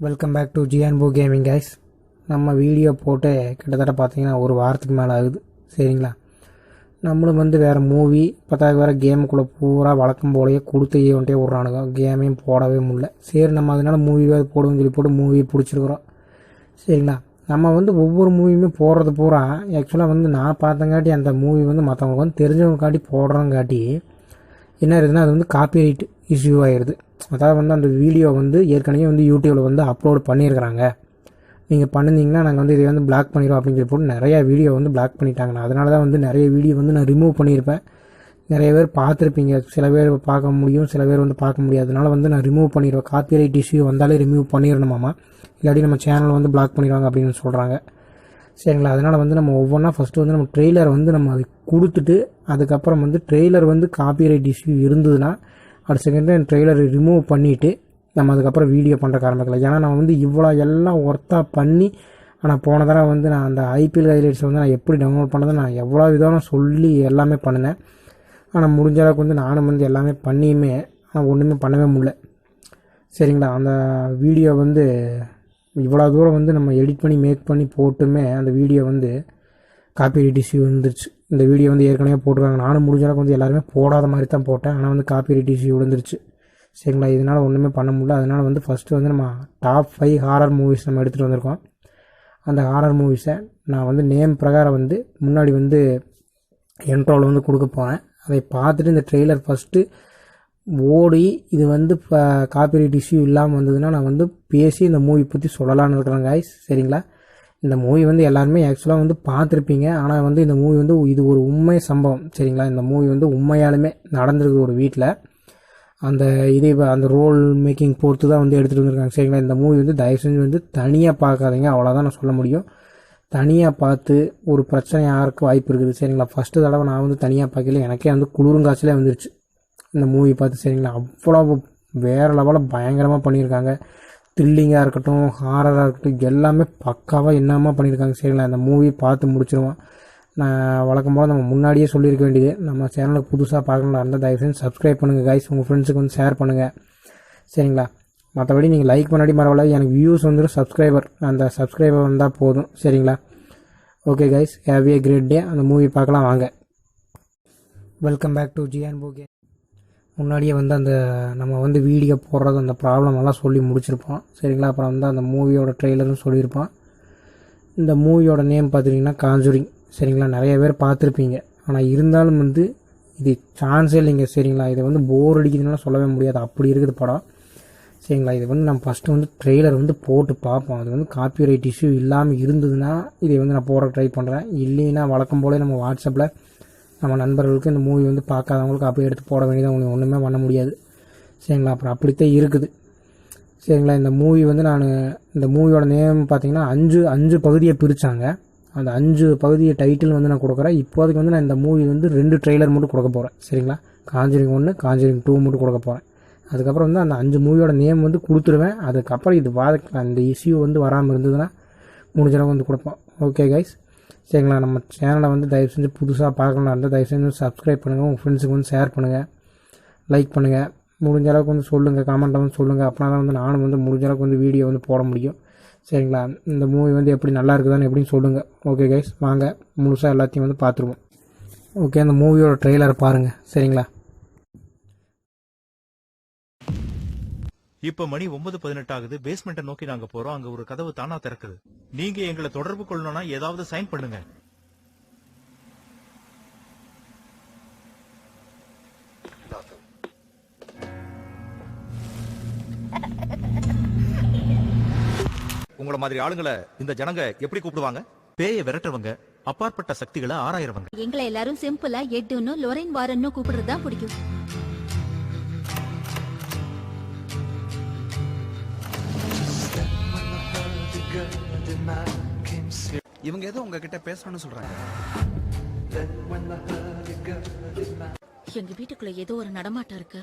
Welcome back to ஜியான்போ gaming guys நம்ம video போட்டு கிட்டத்தட்ட பார்த்தீங்கன்னா ஒரு வாரத்துக்கு மேலே ஆகுது. சரிங்களா? நம்மளும் வந்து வேறு மூவி பத்தாவது வேறு கேமுக்குள்ளே பூரா வழக்கம் போலயே கொடுத்து ஈவெண்ட்டே விட்றானுங்க. கேமையும் போடவே முடியல. சரி நம்ம அதனால மூவி வேறு போடுவோம்னு சொல்லி போட்டு மூவி பிடிச்சிருக்குறோம். சரிங்களா? நம்ம வந்து ஒவ்வொரு மூவியுமே போடுறது பூரா ஆக்சுவலாக வந்து நான் பார்த்தங்காட்டி அந்த மூவி வந்து மற்றவங்களுக்கு வந்து தெரிஞ்சவங்காட்டி போடுறங்காட்டி என்ன இருக்குதுன்னா அது வந்து காப்பி ரைட்டு இஷ்யூ ஆயிடுது அதாவது வந்து அந்த வீடியோ வந்து ஏற்கனவே வந்து யூடியூப்பில் வந்து அப்லோட் பண்ணியிருக்கிறாங்க. நீங்கள் பண்ணிருந்தீங்கன்னா நாங்கள் வந்து இதை வந்து பிளாக் பண்ணிடுவோம் அப்படின்னு சொல்லி போட்டு நிறையா வீடியோ வந்து பிளாக் பண்ணிட்டாங்க. அதனால தான் வந்து நிறைய வீடியோ வந்து நான் ரிமூவ் பண்ணியிருப்பேன். நிறைய பேர் பார்த்துருப்பீங்க. சில பேர் பார்க்க முடியும் சில பேர் வந்து பார்க்க முடியாது. அதனால வந்து நான் ரிமூவ் பண்ணிடுவேன். காப்பிரைட் இஷ்யூ வந்தாலே ரிமூவ் பண்ணிடணுமாமா இல்லாட்டி நம்ம சேனல் வந்து பிளாக் பண்ணிடுவாங்க அப்படின்னு சொல்கிறாங்க சரிங்களா? அதனால் வந்து நம்ம ஒவ்வொன்றா ஃபஸ்ட்டு வந்து நம்ம ட்ரெய்லர் வந்து நம்ம அதை கொடுத்துட்டு அதுக்கப்புறம் வந்து ட்ரெய்லர் வந்து காப்பிரைட் இஷ்யூ இருந்ததுன்னா அடுத்த செகண்ட் ட்ரெய்லரை ரிமூவ் பண்ணிவிட்டு நம்ம அதுக்கப்புறம் வீடியோ பண்ணுறக்கு ஆரம்பிக்கலாம். ஏன்னா நான் வந்து இவ்வளோ எல்லாம் ஒர்த்தாக பண்ணி ஆனால் போன தடவை வந்து நான் அந்த ஐபிஎல் ஹைலைட்ஸ் வந்து நான் எப்படி டவுன்லோட் பண்ணதை நான் எவ்வளோ விதம் சொல்லி எல்லாமே பண்ணினேன். ஆனால் முடிஞ்ச அளவுக்கு வந்து நானும் வந்து எல்லாமே பண்ணியுமே ஆனால் ஒன்றுமே பண்ணவே முடியல. சரிங்களா? அந்த வீடியோ வந்து இவ்வளோ தூரம் வந்து நம்ம எடிட் பண்ணி மேக் பண்ணி போட்டுமே அந்த வீடியோ வந்து காப்பிரைட் இஷ்யூ வந்துருச்சு. இந்த வீடியோ வந்து ஏற்கனவே போட்டிருக்காங்க. நானும் முடிஞ்ச அளவுக்கு வந்து எல்லாருமே போடாத மாதிரி தான் போட்டேன். ஆனால் வந்து காப்பிரைட் இஷ்யூ விழுந்துருச்சு. சரிங்களா? இதனால் ஒன்றுமே பண்ண முடியல. அதனால் வந்து ஃபஸ்ட்டு வந்து நம்ம டாப் ஃபைவ் ஹாரர் மூவிஸ் நம்ம எடுத்துகிட்டு வந்திருக்கோம். அந்த ஹாரர் மூவிஸை நான் வந்து நேம் பிரகாரம் வந்து முன்னாடி வந்து என்ட்ரோவில் வந்து கொடுக்க போகிறேன் அதை பார்த்துட்டு இந்த ட்ரெய்லர் ஃபஸ்ட்டு ஓடி இது வந்து இப்போ காப்பிரைட் இஷ்யூ இல்லாமல் வந்ததுன்னா நான் வந்து பேசி இந்த மூவி பற்றி சொல்லலான்னு இருக்கிறேன் காய்ஸ் சரிங்களா? இந்த மூவி வந்து எல்லாருமே ஆக்சுவலாக வந்து பார்த்துருப்பீங்க. ஆனால் வந்து இந்த மூவி வந்து இது ஒரு உண்மை சம்பவம். சரிங்களா? இந்த மூவி வந்து உண்மையாலுமே நடந்திருக்கு ஒரு வீட்டில் அந்த இதே இப்போ அந்த ரோல் மேக்கிங் பொறுத்து தான் வந்து எடுத்துகிட்டு வந்திருக்காங்க. சரிங்களா? இந்த மூவி வந்து தயவு செஞ்சு வந்து தனியாக பார்க்காதீங்க. அவ்வளோதான் நான் சொல்ல முடியும். தனியாக பார்த்து ஒரு பிரச்சனை யாருக்கு வாய்ப்பு இருக்குது. சரிங்களா? ஃபஸ்ட்டு தடவை நான் வந்து தனியாக பார்க்கல. எனக்கே வந்து குளிருங்காய்ச்சலே வந்துருச்சு. இந்த மூவி பார்த்து சரிங்களா? அவ்வளோ வேறு லெவலில் பயங்கரமாக பண்ணியிருக்காங்க. த்ரில்லிங்காக இருக்கட்டும் ஹாரராக இருக்கட்டும் எல்லாமே பக்காவாக என்னமா பண்ணியிருக்காங்க சரிங்களா இந்த மூவி பார்த்து முடிச்சிருவான் நான் வழக்கம் போல் நம்ம முன்னாடியே சொல்லியிருக்க வேண்டியது நம்ம சேனலுக்கு புதுசாக பார்க்கணும்னா இருந்தால் தயவு செஞ்சு சப்ஸ்கிரைப் பண்ணுங்கள் கைஸ் உங்கள் ஃப்ரெண்ட்ஸுக்கு வந்து ஷேர் பண்ணுங்கள் சரிங்களா? மற்றபடி நீங்கள் லைக் பண்ணாடி பரவாயில்ல எனக்கு வியூஸ் வந்துடும் சப்ஸ்கிரைபர் அந்த சப்ஸ்கிரைபர் வந்தால் போதும். சரிங்களா? Okay guys have a great day அந்த மூவி பார்க்கலாம் வாங்க. வெல்கம் பேக் டு ஜிஎன் போகே முன்னாடியே வந்து அந்த நம்ம வந்து வீடியோ போடுறது அந்த ப்ராப்ளம் எல்லாம் சொல்லி முடிச்சிருப்போம். சரிங்களா? அப்புறம் வந்து அந்த மூவியோட ட்ரெய்லரும் சொல்லியிருப்போம். இந்த மூவியோட நேம் பார்த்துட்டிங்கன்னா காஞ்சூரிங் சரிங்களா? நிறைய பேர் பார்த்துருப்பீங்க. ஆனால் இருந்தாலும் வந்து இது சான்ஸே இல்லைங்க. சரிங்களா? இதை வந்து போர் அடிக்குதுன்னா சொல்லவே முடியாது. அப்படி இருக்குது படம். சரிங்களா? இது வந்து நம்ம ஃபஸ்ட்டு வந்து ட்ரெய்லர் வந்து போட்டு பார்ப்போம். அது வந்து காப்பிரைட் இஷ்யூ இல்லாமல் இருந்ததுன்னா இதை வந்து நான் போட ட்ரை பண்ணுறேன் இல்லைன்னா வழக்கம் போலே நம்ம வாட்ஸ்அப்பில் நம்ம நண்பர்களுக்கு இந்த மூவி வந்து பார்க்காதவங்களுக்கு அப்படியே எடுத்து போட வேண்டியதாக ஒன்று ஒன்றுமே பண்ண முடியாது. சரிங்களா? அப்புறம் அப்படித்தான் இருக்குது. சரிங்களா? இந்த மூவி வந்து நான் இந்த மூவியோட நேம் பார்த்தீங்கன்னா அஞ்சு அஞ்சு பகுதியை பிரித்தாங்க அந்த அஞ்சு பகுதியை டைட்டில் வந்து நான் கொடுக்குறேன். இப்போதைக்கு வந்து நான் இந்த மூவி வந்து ரெண்டு ட்ரெய்லர் மட்டும் கொடுக்க போகிறேன் சரிங்களா? காஞ்சரிங் ஒன்று காஞ்சரிங் டூ மட்டும் கொடுக்க போகிறேன் அதுக்கப்புறம் வந்து அந்த அஞ்சு மூவியோட நேம் வந்து கொடுத்துருவேன். அதுக்கப்புறம் இது வாத அந்த இஷ்யூ வந்து வராமல் இருந்ததுன்னா முடிஞ்சளவு வந்து கொடுப்போம். ஓகே கைஸ் சரிங்களா? நம்ம சேனலை வந்து தயவு செஞ்சு புதுசாக பார்க்கணுன்னு இருந்தால் தயவு செஞ்சு சப்ஸ்கிரைப் பண்ணுங்கள் உங்கள் ஃப்ரெண்ட்ஸுக்கு வந்து ஷேர் பண்ணுங்கள் லைக் பண்ணுங்கள் முடிஞ்ச அளவுக்கு வந்து சொல்லுங்கள் கமெண்ட்டில் வந்து சொல்லுங்கள் அப்படின்னா தான் வந்து நானும் வந்து முடிஞ்ச அளவுக்கு வந்து வீடியோ வந்து போட முடியும். சரிங்களா? இந்த மூவி வந்து எப்படி நல்லா இருக்குதான்னு எப்படின்னு சொல்லுங்கள் ஓகே கைஸ் வாங்க. முழுசாக எல்லாத்தையும் வந்து பார்த்துருவோம். ஓகே அந்த மூவியோட ட்ரெய்லரை பாருங்கள் சரிங்களா? இப்ப மணி ஒன்பது பதினெட்டு ஆகுது. பேஸ்மெண்ட்டை நோக்கி நாங்க போறோம். அங்க ஒரு கதவு தானா திறக்குது. நீங்க எங்களை தொடர்பு கொள்ளணும்னா ஏதாவது சைன் பண்ணுங்க. உங்கள மாதிரி ஆளுங்களை இந்த ஜனங்க எப்படி கூப்பிடுவாங்க? பேயை விரட்டுறவங்க அப்பாற்பட்ட சக்திகளை ஆராயறவங்க. எங்களை எல்லாரும் சிம்பிளா எட்டுன்னு லொரைன் வாரன்னு கூப்பிடுறதுதான் பிடிக்கும். இவங்க ஏதோ உங்ககிட்ட பேசணும்னு சொல்றாங்க. எங்க வீட்டுக்குள்ள ஏதோ ஒரு நடமாட்டம் இருக்கு.